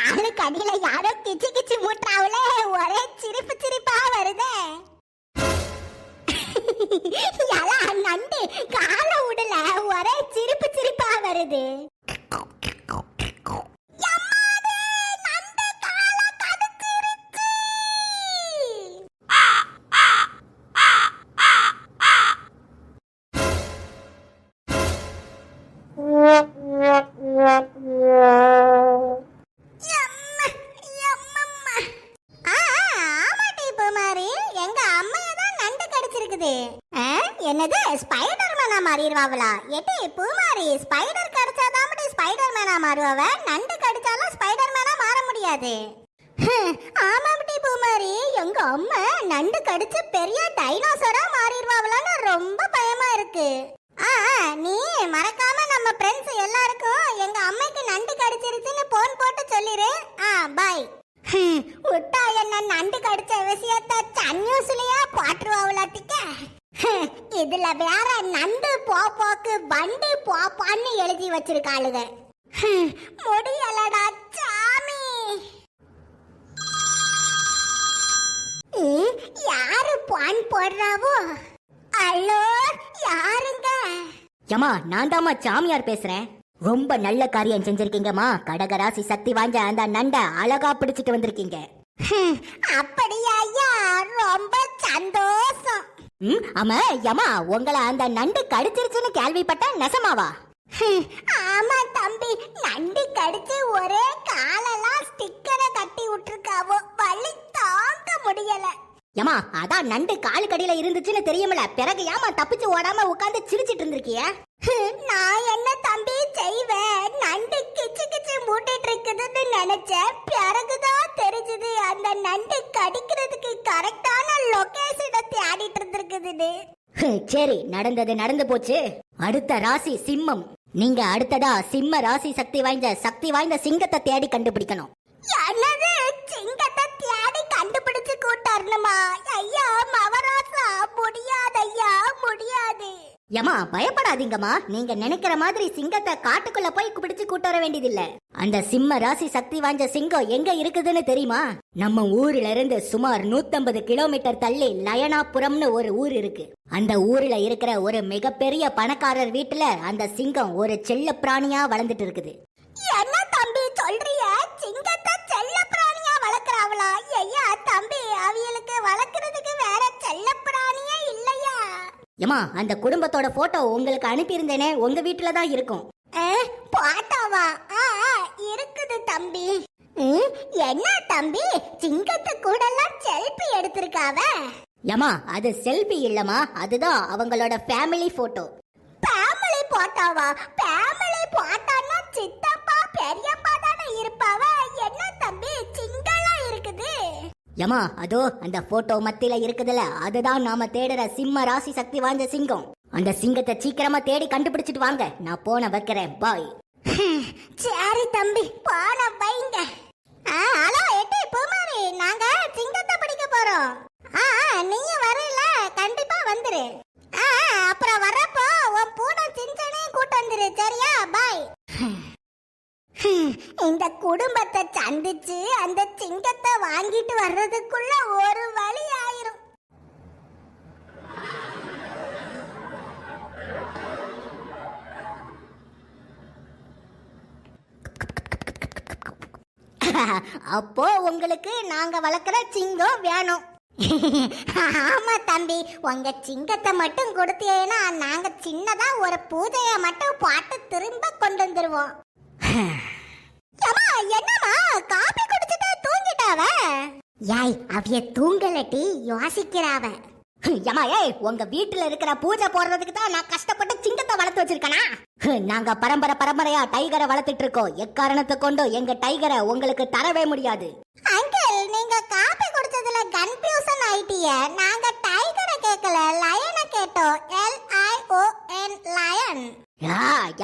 காலுக்கு அடியில யாரோ கிச்சு கிச்சு மூட்டுறாவுல ஒரே சிரிப்பு சிரிப்பா வருதே. நண்டு? கால உடல ஒரே சிரிப்பு சிரிப்பா வருது. மேனா மாறிடுவாங்களா பூமாரி ஸ்பைடர் கடிச்சாதான் ஸ்பைடர் மேனா மாறுவாவ? நண்டு கடிச்சாலும் ஸ்பைடர் மேனா மாற முடியாது. ஆமாம்டி பூமாரி. எங்க அம்மா நண்டு கடிச்சு பெரிய டைனோசரா மாறிடுவாங்களான்னு ரொம்ப பயமா இருக்கு. ஆ நீ மறக்காம நம்ம ஃப்ரெண்ட்ஸ் எல்லாருக்கும் எங்க அம்மைக்கு நண்டு கடிச்சிருச்சுன்னு போன் போட்டு சொல்லிரு. ஆ பாய் விட்டா என்ன நண்டு கடிச்ச விஷயத்த சன்னியூஸ்லயா போட்டுருவாங்களாட்டிக்க ஹம், இதுல வேற நண்டு போ போக்கு வண்டு போப்பான்னு எழுதி வச்சிருக்காளுங்க முடியலடா சாமி. யாரு பான் போடுறாவோ? ஹலோ யாருங்க? ஏமா நான் தாம்மா சாமியார் பேசுறேன். ரொம்ப நல்ல காரியம் செஞ்சிருக்கீங்கம்மா. கடகராசி சக்தி வாய்ந்த அந்த நண்டை அழகா பிடிச்சிட்டு வந்திருக்கீங்க. அப்படியா ஐயா? ரொம்ப சந்தோஷம். ம் ஆமா ஏமா உங்களை அந்த நண்டு கடிச்சிருச்சுன்னு கேள்விப்பட்ட நெசமாவா? ஆமா தம்பி நண்டு கடிச்சு ஒரே காலெல்லாம் ஸ்டிக்கரை கட்டி விட்டுருக்காவோ வலி தாங்க முடியல. ஏமா அதான் நண்டு காலு கடியில இருந்துச்சுன்னு தெரியுமில பிறகு ஏமா தப்பிச்சு ஓடாம உட்காந்து சிரிச்சிட்டு இருந்திருக்கிய? நான் என்ன தம்பி செய்வேன்? நண்டு கிச்சு கிச்சு மூட்டிட்டு இருக்குதுன்னு நினைச்சேன் பிறகுதான் தெரிஞ்சது. அந்த நண்டு கடிக்கிறதுக்கு கரெக்டான லொகேஷனை தேடிட்டு இருந்திருக்குதுன்னு. சரி நடந்தது நடந்து போச்சு. அடுத்த ராசி சிம்மம். நீங்க அடுத்ததா சிம்ம ராசி சக்தி வாய்ந்த சக்தி வாய்ந்த சிங்கத்தை தேடி கண்டுபிடிக்கணும். என்னது? சிங்கத்தை தேடி கண்டுபிடிச்சு கூட்டறணுமா ஐயா மவராசா முடியாது ஐயா முடியாது. ஏமா பயப்படாதீங்கம்மா. நீங்க நினைக்கிற மாதிரி சிங்கத்தை காட்டுக்குள்ள போய் பிடிச்சு கூட்டு வர வேண்டியதில்ல. அந்த சிம்ம ராசி சக்தி வாய்ந்த சிங்கம் எங்க இருக்குதுன்னு தெரியுமா? நம்ம ஊர்ல இருந்து சுமார் 150 கிலோமீட்டர் தள்ளி லயனாபுரம்னு ஒரு ஊர் இருக்கு. அந்த ஊர்ல இருக்கிற ஒரு மிகப்பெரிய பணக்காரர் வீட்டுல அந்த சிங்கம் ஒரு செல்ல பிராணியா வளர்ந்துட்டு இருக்குது. என்ன தம்பி சொல்றிய? சிங்கத்தை செல்ல வளர்க்கறதுக்கு வேற செல்ல பிராணியே இல்லையா? ஏமா அந்த குடும்பத்தோட போட்டோ உங்களுக்கு அனுப்பியிருந்தேனே உங்க வீட்டுல தான் இருக்கும். பாட்டாவா? ஆ இருக்குது தம்பி. என்ன தம்பி? சிங்கத்து கூட எல்லாம் செல்ஃபி எடுத்திருக்காவ? ஏமா அது செல்ஃபி இல்லம்மா அதுதான் அவங்களோட ஃபேமிலி போட்டோ ஃபேமிலி போட்டாவா ஃபேமிலி போட்டான்னா சித்தப்பா பெரியப்பா ஏமா அதோ அந்த போட்டோ மத்தியில இருக்குதுல. அதுதான் நாம தேடுற சிம்ம ராசி சக்தி வாய்ந்த சிங்கம். அந்த சிங்கத்தை சீக்கிரமா தேடி கண்டுபிடிச்சிட்டு வாங்க. நான் போன வைக்கிறேன். பாய் சரி தம்பி பா குடும்பத்தை சந்திச்சு அந்த சிங்கத்தை வாங்கிட்டு வர்றதுக்குள்ள ஒரு வழி ஆயிரும். அப்போ உங்களுக்கு நாங்க வளர்க்குற சிங்கம் வேணும். ஆமா தம்பி உங்க சிங்கத்தை மட்டும் கொடுத்தீங்கன்னா நாங்க சின்னதா ஒரு பூஜையை மட்டும் பாட்டு திரும்ப கொண்டு வந்துருவோம். ஏம்மா, என்னம்மா? காபி குடிச்சிட்டு தூங்கிட்டாவ? யாய் அவிய தூங்கலட்டி யோசிக்கிறாவ. ஏமா ஏய் உங்க வீட்டுல இருக்கிற பூஜை போடுறதுக்கு தான் நான் கஷ்டப்பட்டு சிங்கத்தை வளர்த்து வச்சிருக்கனா? நாங்க பரம்பரை பரம்பரையா டைகரை வளர்த்துட்டு இருக்கோம். எக்காரணத்தை கொண்டு எங்க டைகரை உங்களுக்கு தரவே முடியாது. அங்கிள் நீங்க காபி குடிச்சதுல கன்ஃபியூசன் ஆயிட்டிய. நாங்க டைகரை கேட்கல லயனை கேட்டோம். L I O N lion.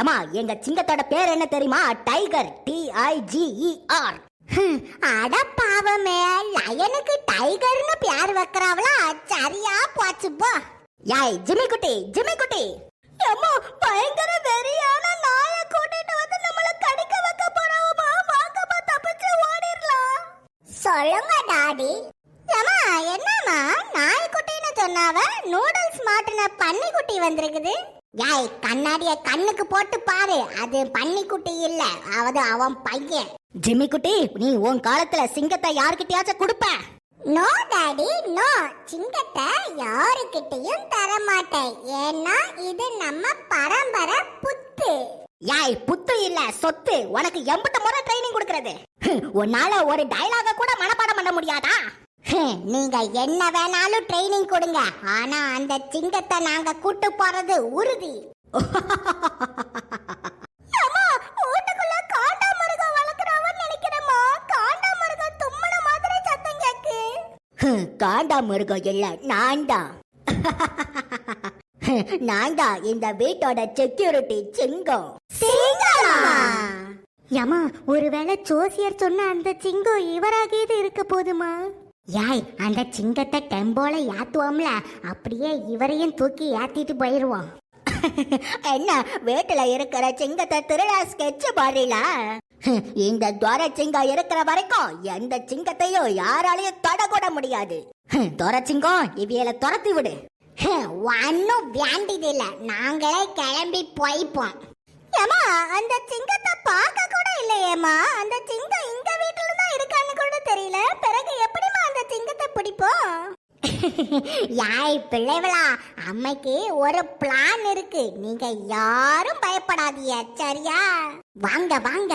ஏமா எங்க சிங்கத்தோட பேர் என்ன தெரியுமா? Tiger T I G E R அட பாவமே லயனுக்கு டைகர்னு பேர் வைக்கிறாவளா? சரியா போச்சு போ. யாய் ஜிம்மி குட்டி ஜிம்மி குட்டி அம்மா பயங்கர வெறியான நாய கூட்டிட்டு வந்து நம்மள கடிக்க வைக்க போறாவமா வாங்கம்மா தப்பிச்சு ஓடி கொடுங்க டாடி. ஏமா என்னம்மா? நாய்க்குட்டின்னு சொன்னாவ? நூடுல்ஸ் மாட்டின பன்னிக்குட்டி வந்திருக்குது. யாய் கண்ணாடிய கண்ணுக்கு போட்டு பாரு. அது பன்னிக்குட்டி இல்ல. அவது அவன் பையன். ஜிம்மி குட்டி நீ உன் காலத்துல சிங்கத்தை யார்கிட்டயாச்சும் கொடுப்ப? No daddy no. சிங்கத்தை யாருக்கிட்டையும் தர மாட்டேன் ஏன்னா இது நம்ம பரம்பரை புத்து. யாய் புத்து இல்ல சொத்து. உனக்கு எம்பட்டு முறை ட்ரைனிங் கொடுக்கறது. உன்னால ஒரு டயலாக கூட மனப்பாடம் பண்ண முடியாதா? நீங்க என்ன வேணாலும் ட்ரைனிங் கொடுங்க. ஆனா அந்த சிங்கத்தை நாங்க கூட்டு போறது உறுதி. மாதிரி காண்டா மிருகம் இல்ல நான்டா. நான்டா இந்த வீட்டோட செக்யூரிட்டி சிங்கம். சிங்கமா? யமா ஒருவேளை ஜோசியர் சொன்ன அந்த சிங்கம் இவராகியது இருக்க போதுமா? யாய் அந்த சிங்கத்தை டெம்போல ஏத்துவோம்ல அப்படியே இவரையும் தூக்கி ஏத்திட்டு போயிருவோம். என்ன வீட்டுல இருக்கிற சிங்கத்தை திருடா ஸ்கெட்ச் பாருல இந்த துவர சிங்கம் இருக்கிற வரைக்கும் எந்த சிங்கத்தையும் யாராலையும் தொடக்கூட முடியாது. துவர சிங்கம் இவியல துரத்தி விடு. ஒன்னும் வேண்டியதில்ல நாங்களே கிளம்பி போய்ப்போம். ஏமா அந்த சிங்கத்தை பார்க்க கூட இல்லையேம்மா அந்த சிங்கம் இந்த வீட்டுல தான் இருக்கான்னு யாய் பிள்ளைவளா அம்மைக்கு ஒரு பிளான் இருக்கு. நீங்க யாரும் பயப்படாதீங்க சரியா? வாங்க வாங்க.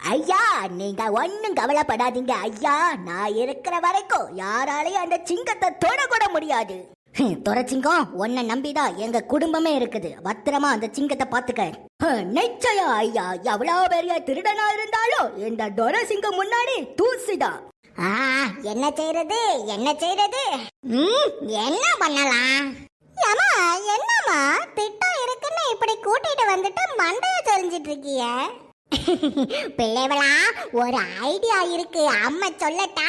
ஐயா நீங்க ஒண்ணும் கவலைப்படாதீங்க ஐயா. நான் இருக்கிற வரைக்கும் யாராலையும் அந்த சிங்கத்தை தொடக்கூட முடியாது. துர சிங்கம் உன்னை நம்பிதான் எங்க குடும்பமே இருக்குது. பத்திரமா அந்த சிங்கத்தை பாத்துக்க ஹம், நிச்சயம் ஐயா. எவ்வளவு பெரிய திருடனா இருந்தாலும் இந்த துரசிங்கம் முன்னாடி தூசிதான். ஆ என்ன செய்யறது என்ன செய்யறது ம் என்ன பண்ணலாம்? ஏமா என்னம்மா? திட்டம் இருக்குன்னு இப்படி கூட்டிட்டு வந்துட்டு மண்டைய தெரிஞ்சிட்டு இருக்கிய? பிள்ளைவளா ஒரு ஐடியா இருக்கு. அம்மா சொல்லட்டா?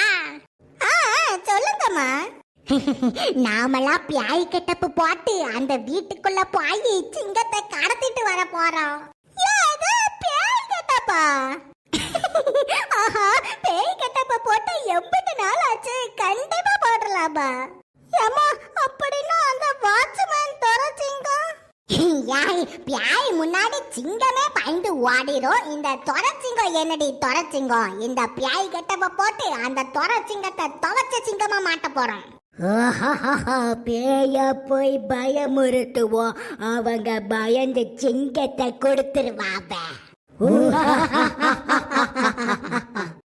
ஆ ஆ, சொல்லுங்கம்மா. நாமெல்லாம் பியாய் கெட்டப்பு போட்டு அந்த வீட்டுக்குள்ள போய் சிங்கத்தை கடத்திட்டு வர போறோம். ஏது பியாய் கெட்டப்பா? ஆஹா பேய் கெட்டப்ப போடலாமா ஏமா அப்படின்னா அந்த வாட்ச்மேன் தர சிங்கம் யாய் பியாய் முன்னாடி சிங்கமே பயந்து ஓடிரும் இந்த தொரச்சிங்கம் என்னடி தொரச்சிங்கம் இந்த பியாய் கெட்டப்ப போட்டு அந்த தொரச்சிங்கத்தை துவச்ச சிங்கமா மாட்ட போறோம். பேய போய் பயமுறுத்துவோம் அவங்க பயந்து சிங்கத்தை கொடுத்துருவாங்க